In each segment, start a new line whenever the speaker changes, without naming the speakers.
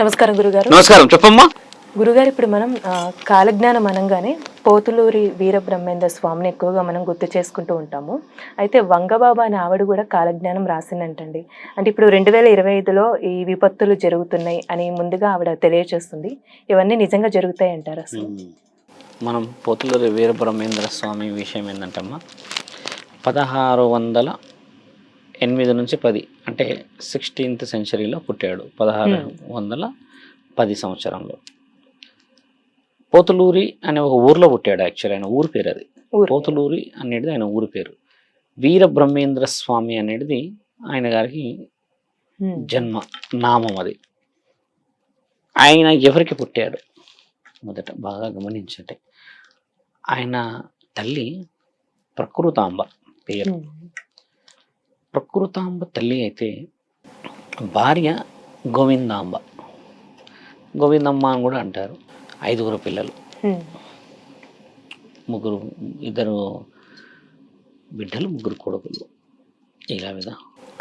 నమస్కారం గురుగారు.
నమస్కారం చెప్పమ్మా.
గురుగారు ఇప్పుడు మనం కాలజ్ఞానం అనగానే పోతులూరి వీర బ్రహ్మేంద్ర స్వామిని ఎక్కువగా మనం గుర్తు చేసుకుంటూ ఉంటాము. అయితే వంగబాబా అని ఆవిడ కూడా కాలజ్ఞానం రాసిందంటండి. అంటే ఇప్పుడు రెండు వేల ఇరవై ఐదులో ఈ విపత్తులు జరుగుతున్నాయి అని ముందుగా ఆవిడ తెలియజేస్తుంది ఇవన్నీ నిజంగా జరుగుతాయి అంటారు అసలు
మనం పోతులూరి వీరబ్రహ్మేంద్ర స్వామి విషయం ఏంటంటమ్మా? పదహారు వందల ఎనిమిది నుంచి పది అంటే సిక్స్టీన్త్ సెంచరీలో పుట్టాడు పదహారు వందల పది సంవత్సరంలో. పోతులూరి అనే ఒక ఊర్లో పుట్టాడు యాక్చువల్ ఆయన ఊరి పేరు అది. పోతులూరి అనేది ఆయన ఊరి పేరు. వీర బ్రహ్మేంద్ర స్వామి అనేది ఆయన గారికి
ఉమ్.
జన్మ నామం అది. ఆయన ఎవరికి పుట్టాడు? మొదట బాగా గమనించండి. ఆయన తల్లి ప్రకృతాంబ పేరు.
ఉమ్.
ప్రకృతాంబ తల్లి అయితే భార్య గోవిందాంబ గోవిందమ్మ అని కూడా అంటారు ఐదుగురు పిల్లలు. ముగ్గురు ఇద్దరు బిడ్డలు ముగ్గురు కొడుకులు ఇలా విధ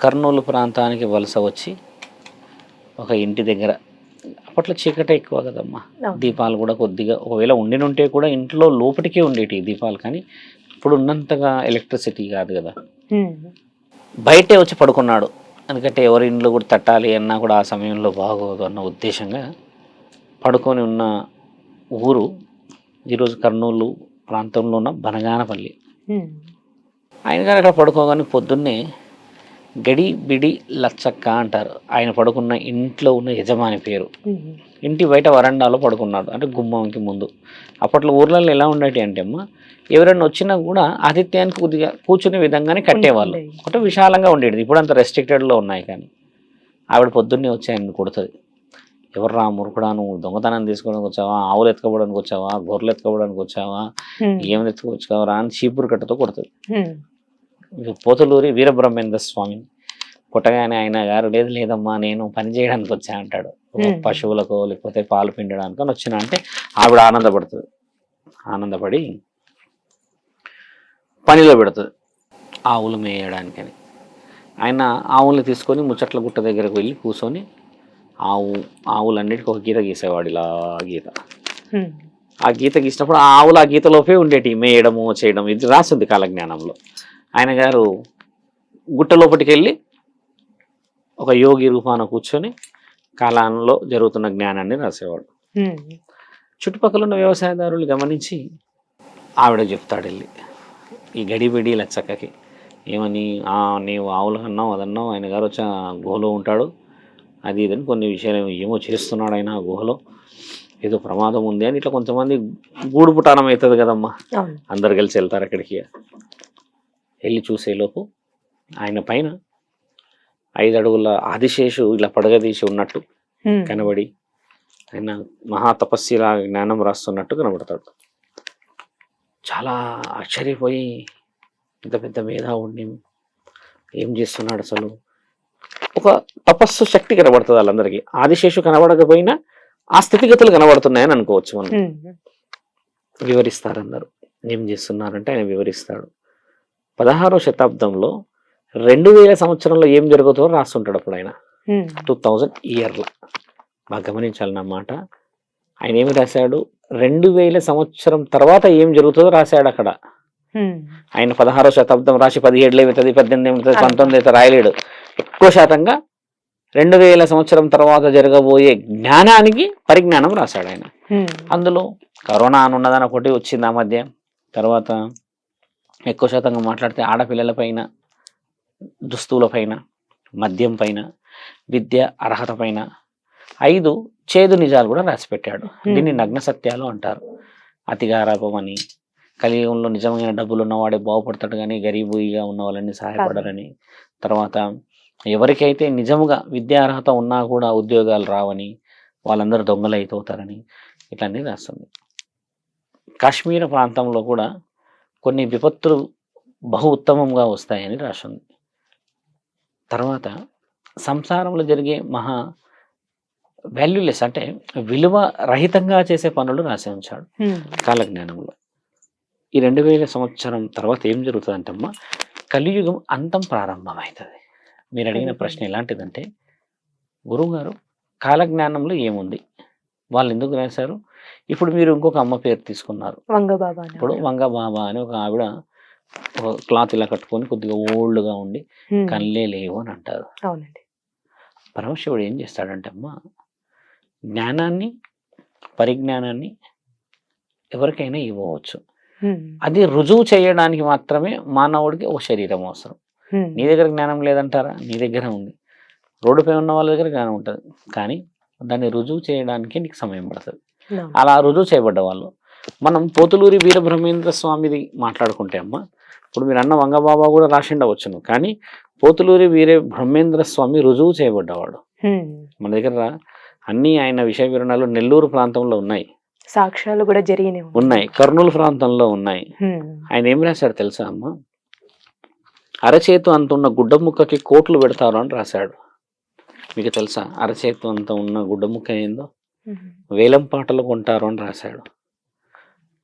కర్నూలు ప్రాంతానికి వలస వచ్చి ఒక ఇంటి దగ్గర అప్పట్లో చీకటే ఎక్కువ కదమ్మా. దీపాలు కూడా కొద్దిగా ఒకవేళ ఉండినుంటే కూడా ఇంట్లో లోపలికే ఉండేటి దీపాలు కానీ ఇప్పుడు ఉన్నంతగా ఎలక్ట్రిసిటీ కాదు కదా. బయటే వచ్చి పడుకున్నాడు ఎందుకంటే ఎవరి ఇంట్లో కూడా తట్టాలి అన్నా కూడా ఆ సమయంలో బాగోదు అన్న ఉద్దేశంగా పడుకొని ఉన్న ఊరు ఈరోజు కర్నూలు ప్రాంతంలో ఉన్న బనగానపల్లి. ఆయన గారు అక్కడ పడుకోగానే పొద్దున్నే గడి బిడి లచ్చక్క అంటారు ఆయన పడుకున్న ఇంట్లో ఉన్న యజమాని పేరు. ఇంటి బయట వరండాలో పడుకున్నాడు అంటే గుమ్మంకి ముందు. అప్పట్లో ఊర్లలో ఎలా ఉండేటి అంటే అమ్మ ఎవరైనా వచ్చినా కూడా ఆతిథ్యానికి కొద్దిగా కూర్చునే విధంగానే కట్టేవాళ్ళు. అంటే విశాలంగా ఉండేది ఇప్పుడు అంత రెస్ట్రిక్టెడ్లో ఉన్నాయి కానీ. ఆవిడ పొద్దున్నే వచ్చి ఆయన కొడుతుంది. ఎవరు రా మురుకుడా నువ్వు దొంగతనం తీసుకోవడానికి వచ్చావా? ఆవులు ఎత్తుకోవడానికి వచ్చావా? గొర్రెలు ఎత్తుకోవడానికి వచ్చావా. ఏం ఎత్తుకోవచ్చావా అని చీపురు కట్టతో కొడుతుంది. పోతులూరి వీరబ్రహ్మేంద్ర స్వామి. పుట్టగానే ఆయన గారు లేదు లేదమ్మా నేను పని చేయడానికి వచ్చా అంటాడు. పశువులకు లేకపోతే పాలు పిండడానికి అని వచ్చిన అంటే ఆవిడ ఆనందపడుతుంది ఆనందపడి పనిలో పెడుతుంది. ఆవులు మేయడానికని. ఆయన ఆవుల్ని తీసుకొని ముచ్చట్ల గుట్ట దగ్గరకు వెళ్ళి కూర్చొని ఆవు ఆవులన్నిటికీ ఒక గీత గీసేవాడు ఇలా గీత. ఆ గీత గీసినప్పుడు ఆ ఆవులు ఆ గీతలోపే ఉండేటి మేయడము చేయడం ఇది రాసింది కాలజ్ఞానంలో. ఆయన గారు గుట్ట లోపలికి వెళ్ళి ఒక యోగి రూపాన కూర్చొని కాలంలో జరుగుతున్న జ్ఞానాన్ని రాసేవాడు. చుట్టుపక్కల ఉన్న వ్యవసాయదారులు గమనించి ఆవిడ చెప్తాడు వెళ్ళి ఈ గడిబిడి లచ్చక్కకి ఏమని "ఆ, నీవు ఆవులు అన్నావు అదన్నావు ఆయన గారు వచ్చి గుహలో ఉంటాడు అది ఇదని కొన్ని విషయాలు ఏమో చేస్తున్నాడు ఆయన ఆ గుహలో. ఏదో ప్రమాదం ఉంది అని ఇట్లా కొంతమంది గూడు పుటానం అవుతుంది కదమ్మా. అందరు కలిసి వెళ్తారు అక్కడికి. వెళ్ళి చూసేలోపు ఆయన పైన ఐదు అడుగుల ఆదిశేషు ఇలా పడగదీసి ఉన్నట్టు. కనబడి ఆయన మహా తపస్విలా జ్ఞానం రాస్తున్నట్టు కనబడతాడు. చాలా ఆశ్చర్యపోయి ఇంత పెద్ద మేధావుడిని ఏం చేస్తున్నాడు అసలు? ఒక తపస్సు శక్తి కనబడుతుంది వాళ్ళందరికీ. ఆదిశేషు కనబడకపోయినా ఆ స్థితిగతులు కనబడుతున్నాయని అనుకోవచ్చు మనం.
ఉమ్.
వివరిస్తారు అందరు ఏం చేస్తున్నారంటే ఆయన వివరిస్తాడు. పదహారో శతాబ్దంలో రెండు వేల సంవత్సరంలో ఏం జరుగుతుందో రాస్తుంటాడు అప్పుడు ఆయన. టూ థౌజండ్ ఇయర్లో. బాగా గమనించాలన్నమాట ఆయన ఏమి రాశాడు? రెండు వేల సంవత్సరం తర్వాత ఏం జరుగుతుందో రాశాడు అక్కడ. ఆయన పదహారో శతాబ్దం రాసి పదిహేడులో అవుతుంది పద్దెనిమిది
అవును.
పంతొమ్మిది అయితే రాయలేడు. ఎక్కువ శాతంగా రెండు వేల సంవత్సరం తర్వాత జరగబోయే జ్ఞానానికి పరిజ్ఞానం రాశాడు ఆయన. అందులో కరోనా అని ఉన్నదని ఒకటి వచ్చింది ఆ మధ్య. తర్వాత ఎక్కువ శాతంగా మాట్లాడితే ఆడపిల్లల పైన దుస్తువుల పైన మద్యం పైన విద్య అర్హత పైన ఐదు చేదు నిజాలు కూడా రాసిపెట్టాడు. దీన్ని నగ్న సత్యాలు అంటారు. అతిగారాపం అని కలియుగంలో నిజమైన డబ్బులు ఉన్నవాడే బాగుపడతాడు కానీ గరీబుగా ఉన్న వాళ్ళని సహాయపడరని తర్వాత ఎవరికైతే నిజముగా విద్యా అర్హత ఉన్నా కూడా ఉద్యోగాలు రావని వాళ్ళందరూ దొంగలు అయిపోతారని ఇట్లన్నీ రాస్తుంది. కాశ్మీర ప్రాంతంలో కూడా కొన్ని విపత్తులు బహు ఉత్తమంగా వస్తాయని రాసింది. తర్వాత సంసారంలో జరిగే మహా వాల్యూలెస్ అంటే విలువ రహితంగా చేసే పనులు రాసి ఉంచాడు. కాలజ్ఞానంలో. ఈ రెండు వేల సంవత్సరం తర్వాత ఏం జరుగుతుందంటమ్మా కలియుగం అంతం ప్రారంభమవుతుంది మీరు అడిగిన ప్రశ్న ఎలాంటిదంటే గురువుగారు కాలజ్ఞానంలో ఏముంది? వాళ్ళు ఎందుకు రాశారు? ఇప్పుడు మీరు ఇంకొక అమ్మ పేరు తీసుకున్నారు.
వంగబాబా
ఇప్పుడు
ఆవిడ.
వంగ బాబా అని ఒక ఆవిడ ఒక క్లాత్ ఇలా కట్టుకొని కొద్దిగా ఓల్డ్గా ఉండి. కళ్ళే లేవు అని అంటారు.
అవునండి.
పరమశివుడు ఏం చేస్తాడంటే అమ్మ జ్ఞానాన్ని పరిజ్ఞానాన్ని ఎవరికైనా ఇవ్వవచ్చు. అది రుజువు చేయడానికి మాత్రమే మానవుడికి ఒక శరీరం అవసరం. నీ దగ్గర జ్ఞానం లేదంటారా? నీ దగ్గర ఉంది. రోడ్డుపై ఉన్న వాళ్ళ దగ్గర జ్ఞానం ఉంటుంది. కానీ దాన్ని రుజువు చేయడానికి నీకు సమయం పడుతుంది. అలా రుజువు చేయబడ్డ వాళ్ళు. మనం పోతులూరి వీరబ్రహ్మేంద్ర స్వామిది మాట్లాడుకుంటే అమ్మ ఇప్పుడు మీరు అన్న వంగబాబా కూడా రాసిండవచ్చును కానీ పోతులూరి వీర బ్రహ్మేంద్ర స్వామి రుజువు చేయబడ్డవాడు. మన దగ్గర అన్ని ఆయన విషయ వివరణలు నెల్లూరు ప్రాంతంలో ఉన్నాయి.
సాక్ష్యాలు కూడా జరిగినాయి
ఉన్నాయి. కర్నూలు ప్రాంతంలో ఉన్నాయి. ఆయన ఏం రాశాడు తెలుసా అమ్మ? అరచేతు అంత ఉన్న గుడ్డ ముక్కకి కోట్లు పెడతారు అని రాశాడు. మీకు తెలుసా? అరచేతు అంత ఉన్న గుడ్డ ముక్క ఏందో. వేలం పాటలు కొంటారు అని రాశాడు.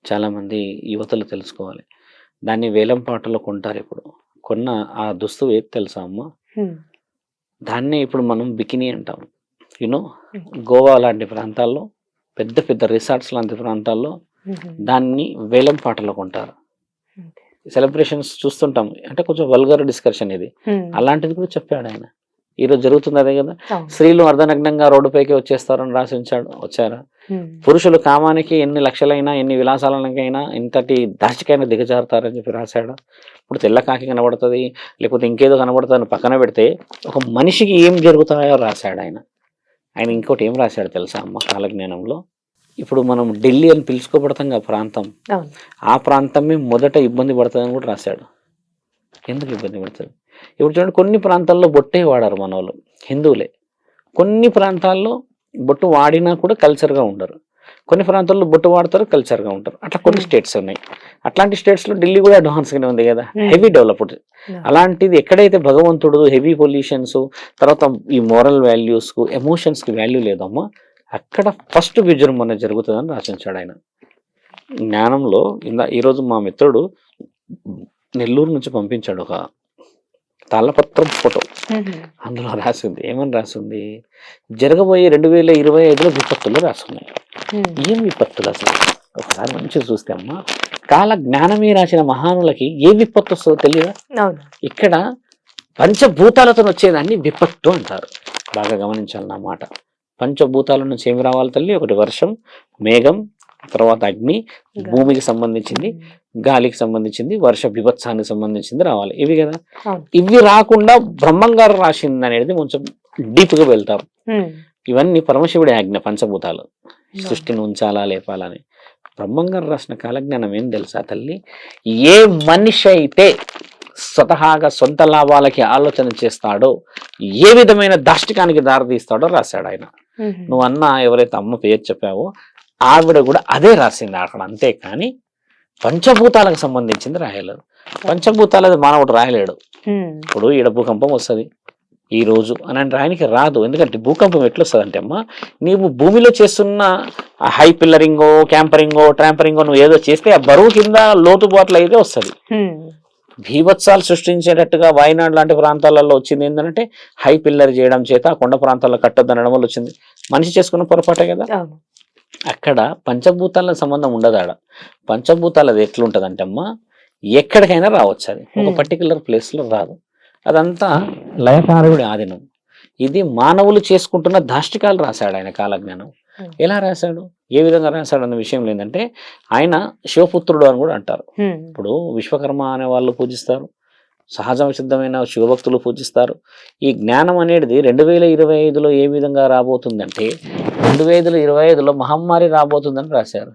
చాలామంది యువతలు తెలుసుకోవాలి. దాన్ని వేలం పాటలు కొంటారు ఇప్పుడు కొన్న ఆ దుస్తువు ఏది తెలుసా అమ్మ. దాన్నే ఇప్పుడు మనం బికినీ అంటాం యూనో. గోవా లాంటి ప్రాంతాల్లో పెద్ద పెద్ద రిసార్ట్స్ లాంటి ప్రాంతాల్లో. దాన్ని వేలం పాటలు కొంటారు. సెలబ్రేషన్స్ చూస్తుంటాం అంటే కొంచెం వల్గర్ డిస్కషన్ ఇది. అలాంటిది కూడా చెప్పాడు ఆయన ఈరోజు జరుగుతుంది అదే కదా. స్త్రీలు అర్ధనగ్నంగా రోడ్డుపైకి వచ్చేస్తారని రాసి ఉంచాడు వచ్చారా. పురుషులు కామానికి ఎన్ని లక్షలైనా ఎన్ని విలాసాలకైనా ఇంతటి దాచికైనా దిగజారుతారని చెప్పి రాశాడు. ఇప్పుడు తెల్ల కాకి కనబడుతుంది లేకపోతే ఇంకేదో కనబడుతుంది పక్కన పెడితే ఒక మనిషికి ఏం జరుగుతాయో రాశాడు ఆయన. ఆయన ఇంకోటి ఏం రాశాడు తెలుసా అమ్మ కాలజ్ఞానంలో? ఇప్పుడు మనం ఢిల్లీ అని పిలుచుకోబడతాం ఆ ప్రాంతం. ఆ ప్రాంతమే మొదట ఇబ్బంది పడుతుందని కూడా రాశాడు. ఎందుకు ఇబ్బంది పడుతుంది? ఇప్పుడు చూడండి కొన్ని ప్రాంతాల్లో బొట్టే వాడారు మన వాళ్ళు హిందువులే. కొన్ని ప్రాంతాల్లో బొట్టు వాడినా కూడా కల్చర్గా ఉండరు కొన్ని ప్రాంతాల్లో బొట్టు వాడతారు కల్చర్గా ఉంటారు అట్లా కొన్ని
Hmm.
స్టేట్స్ ఉన్నాయి అట్లాంటి స్టేట్స్లో ఢిల్లీ కూడా అడ్వాన్స్గానే ఉంది కదా
Hmm.
Heavy developed
Yeah.
అలాంటిది ఎక్కడైతే భగవంతుడు హెవీ పొల్యూషన్స్ తర్వాత ఈ మోరల్ వాల్యూస్కు ఎమోషన్స్కి వాల్యూ లేదమ్మా అక్కడ ఫస్ట్ విజృంభణ జరుగుతుందని రాసించాడు ఆయన జ్ఞానంలో ఇందా ఈరోజు మా మిత్రుడు నెల్లూరు నుంచి పంపించాడు ఒక తాళపత్రం ఫోటో. అందులో రాసింది ఏమని రాసింది? జరగబోయే రెండు వేల ఇరవై ఐదులో విపత్తులు రాసున్నాయి. ఏం విపత్తులు అసలు? ఒకసారి మంచిగా చూస్తే అమ్మా కాల జ్ఞానమే రాసిన మహానులకి ఏ విపత్తు వస్తుందో తెలియదా ఇక్కడ పంచభూతాలతో వచ్చేదాన్ని విపత్తు అంటారు. బాగా గమనించాలి నా మాట. పంచభూతాల నుంచి ఏమి రావాలి తల్లి? ఒకటి వర్షం మేఘం తర్వాత అగ్ని భూమికి సంబంధించింది గాలికి సంబంధించింది వర్ష విభత్సానికి సంబంధించింది రావాలి. ఇవి కదా. ఇవి రాకుండా బ్రహ్మం గారు రాసింది అనేది కొంచెం డీప్గా వెళ్తాం. ఇవన్నీ పరమశివుడి ఆజ్ఞ పంచభూతాలు. సృష్టిని ఉంచాలా లేపాలా అని బ్రహ్మం గారు రాసిన కాలజ్ఞానం ఏం తెలుసా తల్లి? ఏ మనిషి అయితే స్వతహాగా సొంత లాభాలకి ఆలోచన చేస్తాడో ఏ విధమైన దాష్టికానికి దారితీస్తాడో రాశాడు ఆయన. నువ్వు అన్న ఎవరైతే అమ్మ పేరు చెప్పావో ఆవిడ కూడా అదే రాసింది అక్కడ అంతే కానీ పంచభూతాలకు సంబంధించింది రాయలేదు. పంచభూతాలది మానవుడు రాయలేడు. ఇప్పుడు ఈడ భూకంపం వస్తుంది. ఈ రోజు అని అంటే రాయనికి రాదు. ఎందుకంటే భూకంపం ఎట్లా వస్తుంది అంటే అమ్మా నీవు భూమిలో చేస్తున్న హై పిల్లరింగో క్యాంపరింగో ట్రాంపరింగో నువ్వు ఏదో చేస్తే ఆ బరువు కింద లోతుబాట్లు అయితే వస్తుంది. భీభత్సాలు సృష్టించేటట్టుగా వాయనాడు లాంటి ప్రాంతాలలో వచ్చింది ఏంటంటే హై పిల్లర్ చేయడం చేత ఆ కొండ ప్రాంతాల్లో కట్టొద్దు అనడం వల్ల వచ్చింది. మనిషి చేసుకున్న పొరపాటే కదా? అక్కడ పంచభూతాల సంబంధం ఉండదు ఆడ పంచభూతాలది ఎట్లుంటదంటే అమ్మా ఎక్కడికైనా రావచ్చు అది. ఒక. పర్టికులర్ ప్లేస్లో రాదు. అదంతా లయకారకుడి ఆధీనం. ఇది మానవులు చేసుకుంటున్న దాష్టికాలు రాశాడు ఆయన కాలజ్ఞానం. ఎలా రాశాడు? ఏ విధంగా రాశాడు అన్న విషయం ఏంటంటే ఆయన శివపుత్రుడు అని కూడా అంటారు. ఇప్పుడు విశ్వకర్మ అనే వాళ్ళు పూజిస్తారు. సహజ సిద్ధమైన శివభక్తులు పూజిస్తారు. ఈ జ్ఞానం అనేది రెండు వేల ఇరవై ఐదులో ఏ విధంగా రాబోతుందంటే రెండు వేల ఇరవై ఐదులో మహమ్మారి రాబోతుందని రాశారు.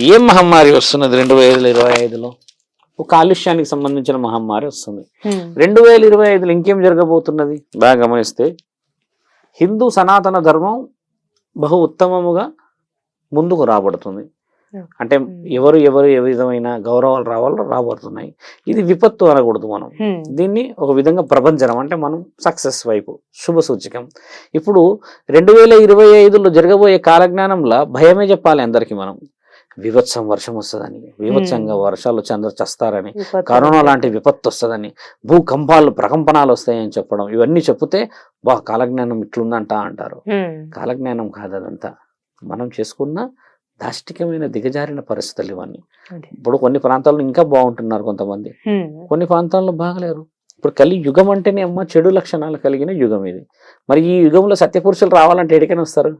ఏం మహమ్మారి వస్తున్నది రెండు వేల ఇరవై ఐదులో? ఒక కాలుష్యానికి సంబంధించిన మహమ్మారి వస్తుంది. రెండు వేల ఇరవై ఐదులో ఇంకేం జరగబోతున్నది? బాగా గమనిస్తే హిందూ సనాతన ధర్మం బహు ఉత్తమముగా ముందుకు రాబడుతుంది. అంటే ఎవరు ఎవరు ఏ విధమైన గౌరవాలు రావాలో రాబోతున్నాయి. ఇది విపత్తు అనకూడదు మనం. దీన్ని ఒక విధంగా ప్రభంజనం అంటే మనం సక్సెస్ వైపు శుభ సూచకం. ఇప్పుడు రెండు వేల ఇరవై ఐదులో జరగబోయే కాలజ్ఞానంలో భయమే చెప్పాలి అందరికీ మనం. వివత్సం వర్షం వస్తుందని వివత్సంగా. వర్షాలు వచ్చి అందరూ చస్తారని కరోనా లాంటి విపత్తు వస్తుందని భూకంపాలు ప్రకంపనాలు వస్తాయని చెప్పడం ఇవన్నీ చెప్తే బా కాలజ్ఞానం ఇట్లుందంట అంటారు. కాలజ్ఞానం కాదు అదంతా మనం చేసుకున్న దాష్టికమైన దిగజారిన పరిస్థితులు ఇవన్నీ. ఇప్పుడు కొన్ని ప్రాంతాల్లో ఇంకా బాగుంటున్నారు కొంతమంది. కొన్ని ప్రాంతాల్లో బాగలేరు ఇప్పుడు కలి యుగం అంటేనే అమ్మ చెడు లక్షణాలు కలిగిన యుగం ఇది మరి ఈ యుగంలో సత్యపురుషులు రావాలంటే ఎడికైనా వస్తారు.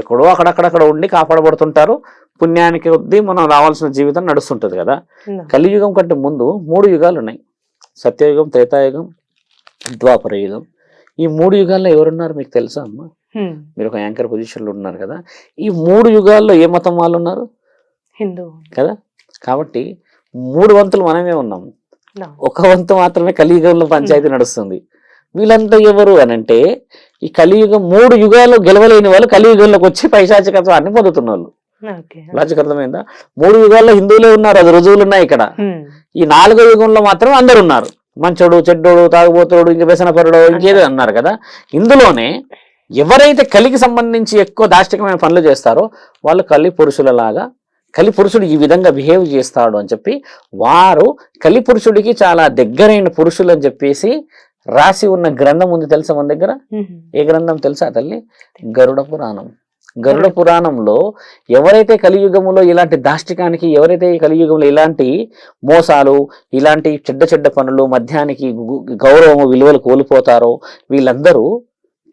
ఎక్కడో అక్కడక్కడక్కడ ఉండి కాపాడబడుతుంటారు పుణ్యానికి కొద్దీ మనం రావాల్సిన జీవితం నడుస్తుంటది కదా. కలియుగం కంటే ముందు మూడు యుగాలు ఉన్నాయి సత్యయుగం త్రేతాయుగం ద్వాపర యుగం ఈ మూడు యుగాల్లో ఎవరున్నారు మీకు తెలుసా అమ్మా. మీరు ఒక యాంకర్ పొజిషన్లో ఉన్నారు కదా. ఈ మూడు యుగాల్లో ఏ మతం వాళ్ళు ఉన్నారు
హిందూ.
కదా? కాబట్టి మూడు వంతులు మనమే ఉన్నాం. ఒక వంతు మాత్రమే కలియుగంలో పంచాయతీ నడుస్తుంది. వీళ్ళంతా ఎవరు అని అంటే ఈ కలియుగం మూడు యుగాలు గెలవలేని వాళ్ళు కలియుగంలోకి వచ్చి పైశాచికత్వాన్ని పొందుతున్న వాళ్ళు లాజిక్ అర్థమైందా? మూడు యుగాల్లో హిందువులే ఉన్నారు అది రుజువులు ఉన్నాయి ఇక్కడ. ఈ నాలుగో యుగంలో మాత్రం అందరు ఉన్నారు మంచోడు చెడ్డోడు తాగుబోతుడు ఇంక వ్యసనపరుడు ఇంకేదో అన్నారు కదా. ఇందులోనే ఎవరైతే కలికి సంబంధించి ఎక్కువ దాష్టికమైన పనులు చేస్తారో వాళ్ళు కలి పురుషులలాగా కలి పురుషుడు ఈ విధంగా బిహేవ్ చేస్తాడు అని చెప్పి వారు కలి పురుషుడికి చాలా దగ్గరైన పురుషులు అని చెప్పేసి రాసి ఉన్న గ్రంథం ఉంది తెలుసా మన దగ్గర. ఏ గ్రంథం తెలుసా తల్లి? గరుడ పురాణం. గరుడ పురాణంలో ఎవరైతే కలియుగములో ఇలాంటి దాష్టికానికి ఎవరైతే కలియుగంలో ఇలాంటి మోసాలు ఇలాంటి చెడ్డ చెడ్డ పనులు మధ్యానికి గౌరవము విలువలు కోల్పోతారో వీళ్ళందరూ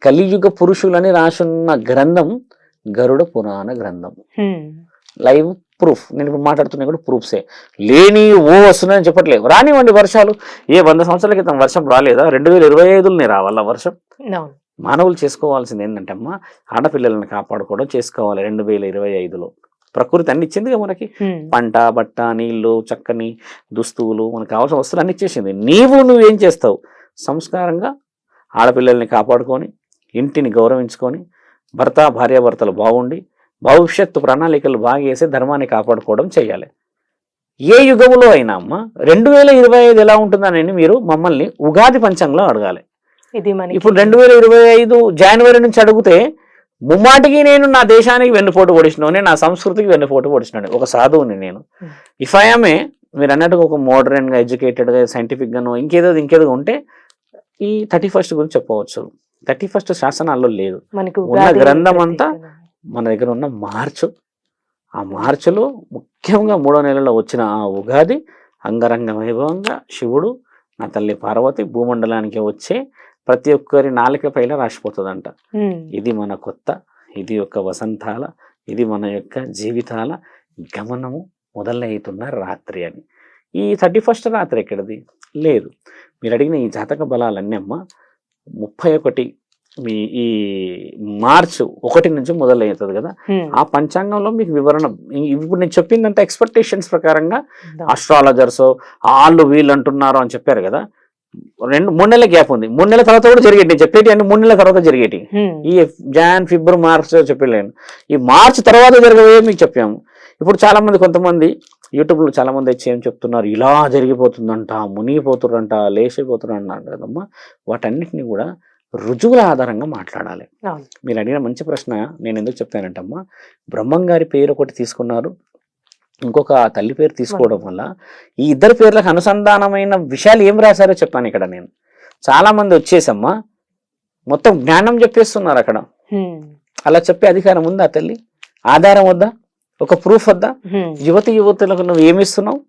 కలియుగ పురుషులని రాసున్న గ్రంథం గరుడ పురాణ గ్రంథం. Live proof. నేను ఇప్పుడు మాట్లాడుతున్నా కూడా ప్రూఫ్సే. లేని ఓ వస్తున్నాయని చెప్పట్లేదు. రానివ్వండి వర్షాలు. ఏ వంద సంవత్సరాల క్రితం వర్షం రాలేదా? రెండు వేల ఇరవై ఐదులోనే రావాలా వర్షం. మానవులు చేసుకోవాల్సింది ఏంటంటే అమ్మా ఆడపిల్లలను కాపాడుకోవడం చేసుకోవాలి రెండు వేల ఇరవై ఐదులో. ప్రకృతి అన్ని ఇచ్చిందిగా మనకి. పంట బట్ట నీళ్ళు చక్కని దుస్తువులు మనకు కావాల్సిన వస్తువులు అన్ని ఇచ్చేసింది. నీవు నువ్వేం చేస్తావు? సంస్కారంగా ఆడపిల్లల్ని కాపాడుకొని ఇంటిని గౌరవించుకొని భర్త భార్యాభర్తలు బాగుండి భవిష్యత్తు ప్రణాళికలు బాగా వేసి ధర్మాన్ని కాపాడుకోవడం చేయాలి. ఏ యుగంలో అయినా అమ్మ రెండు వేల ఇరవై ఐదు ఎలా ఉంటుందని మీరు మమ్మల్ని ఉగాది పంచంలో అడగాలి.
ఇది మనకి
ఇప్పుడు రెండు వేల ఇరవై ఐదు జనవరి నుంచి అడిగితే ముమ్మాటికి నేను నా దేశానికి వెన్నుపోటు పొడిచినాను నా సంస్కృతికి వెన్నుపోటు పొడిచినాను ఒక సాధువుని నేను. ఇఫ్ ఐఎమే మీరు అన్నట్టుగా ఒక మోడర్న్గా ఎడ్యుకేటెడ్గా సైంటిఫిక్ గాను ఇంకేదో ఇంకేదో ఉంటే ఈ థర్టీ ఫస్ట్ గురించి చెప్పవచ్చు. థర్టీ ఫస్ట్ శాసనాల్లో లేదు.
మనకి
ఉన్న గ్రంథం అంతా. మన దగ్గర ఉన్న మార్చు. ఆ మార్చిలో ముఖ్యంగా మూడో నెలలో వచ్చిన ఆ ఉగాది అంగరంగ వైభవంగా శివుడు నా తల్లి పార్వతి భూమండలానికి వచ్చే ప్రతి ఒక్కరి నాలుక పైన రాసిపోతుందంట. ఇది మన కొత్త ఇది యొక్క వసంతాల ఇది మన యొక్క జీవితాల గమనము మొదలవుతున్న రాత్రి అని. ఈ థర్టీ ఫస్ట్ రాత్రి ఎక్కడిది? లేదు. మీరు అడిగిన ఈ జాతక బలాలన్నీ అమ్మ ముప్పై ఒకటి మీ ఈ మార్చ్ ఒకటి నుంచి మొదలవుతుంది కదా. ఆ పంచాంగంలో మీకు వివరణ ఇప్పుడు నేను చెప్పిందంత ఎక్స్పెక్టేషన్స్ ప్రకారంగా
అవును.
ఆస్ట్రాలజర్స్ వాళ్ళు వీళ్ళు అంటున్నారు అని చెప్పారు కదా రెండు మూడు నెలల గ్యాప్ ఉంది మూడు నెలల తర్వాత కూడా జరిగేటి నేను చెప్పేటి అన్ని మూడు నెలల తర్వాత జరిగేటి. ఈ జాన్ ఫిబ్రవరి మార్చ్ చెప్పలేను ఈ మార్చ్ తర్వాత జరగబోయే మీకు చెప్పాము ఇప్పుడు చాలా మంది కొంతమంది యూట్యూబ్లో చాలా మంది వచ్చి ఏం చెప్తున్నారు? ఇలా జరిగిపోతుందంట మునిగిపోతుర్రంట లేచిపోతున్నారు అంట కదమ్మా. వాటన్నిటిని కూడా రుజువుల ఆధారంగా మాట్లాడాలి. మీరు అడిగిన మంచి ప్రశ్న నేను ఎందుకు చెప్తానంటమ్మా? బ్రహ్మం గారి పేరు ఒకటి తీసుకున్నారు. ఇంకొక తల్లి పేరు తీసుకోవడం వల్ల ఈ ఇద్దరు పేర్లకు అనుసంధానమైన విషయాలు ఏం రాశారో చెప్పాను ఇక్కడ నేను. చాలా మంది వచ్చేసమ్మా మొత్తం జ్ఞానం చెప్పేస్తున్నారు అక్కడ. అలా చెప్పే అధికారం ఉందా తల్లి? ఆధారం వద్దా? ఒక ప్రూఫ్ వద్దా. యువతి యువతులకు నువ్వు ఏమిస్తున్నావు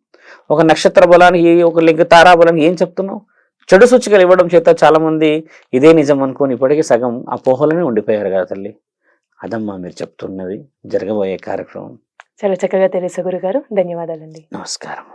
ఒక నక్షత్ర బలానికి ఒక లింగ తారా బలానికి ఏం చెప్తున్నావు? చెడు సూచికలు ఇవ్వడం చేత చాలా మంది ఇదే నిజం అనుకొని ఇప్పటికీ సగం అపోహలనే ఉండిపోయారు కదా తల్లి. అదమ్మా మీరు చెప్తున్నది జరగబోయే కార్యక్రమం.
చాలా చక్కగా తెలుసు గురుగారు. ధన్యవాదాలండి.
నమస్కారం